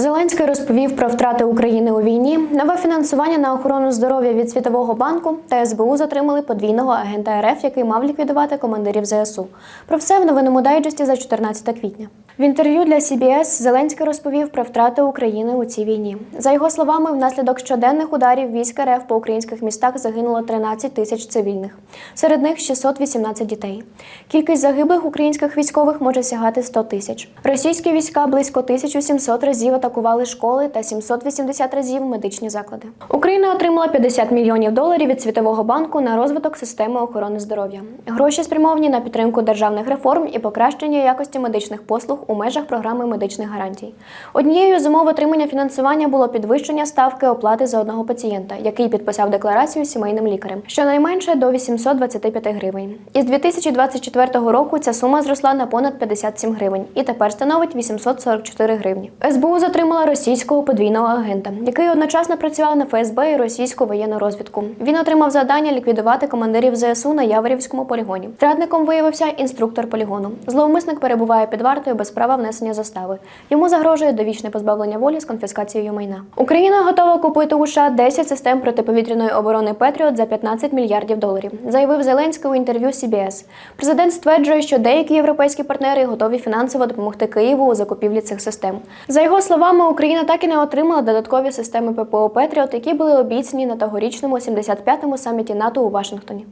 Зеленський розповів про втрати України у війні, нове фінансування на охорону здоров'я від Світового банку та СБУ затримали подвійного агента РФ, який мав ліквідувати командирів ЗСУ. Про все в новинному дайджесті за 14 квітня. В інтерв'ю для CBS Зеленський розповів про втрати України у цій війні. За його словами, внаслідок щоденних ударів військ РФ по українських містах загинуло 13 тисяч цивільних. Серед них 618 дітей. Кількість загиблих українських військових може сягати 100 тисяч. Російські війська близько 1700 разів атакували школи та 780 разів медичні заклади. Україна отримала 50 мільйонів доларів від Світового банку на розвиток системи охорони здоров'я. Гроші спрямовані на підтримку державних реформ і покращення якості медичних послуг у межах програми медичних гарантій. Однією з умов отримання фінансування було підвищення ставки оплати за одного пацієнта, який підписав декларацію сімейним лікарем, щонайменше до 825 гривень. Із 2024 року ця сума зросла на понад 57 гривень і тепер становить 844 гривні. СБУ затримала російського подвійного агента, який одночасно працював на ФСБ і російську воєнну розвідку. Він отримав завдання ліквідувати командирів ЗСУ на Яворівському полігоні. Зрадником виявився інструктор полігону. Зловмисник перебуває під вартою без права внесення застави. Йому загрожує довічне позбавлення волі з конфіскацією майна. Україна готова купити у США 10 систем протиповітряної оборони Петріот за 15 мільярдів доларів, заявив Зеленський у інтерв'ю CBS. Президент стверджує, що деякі європейські партнери готові фінансово допомогти Києву у закупівлі цих систем. За його словами, Україна так і не отримала додаткові системи ППО Петріот, які були обіцяні на тогорічному 75-му саміті НАТО у Вашингтоні.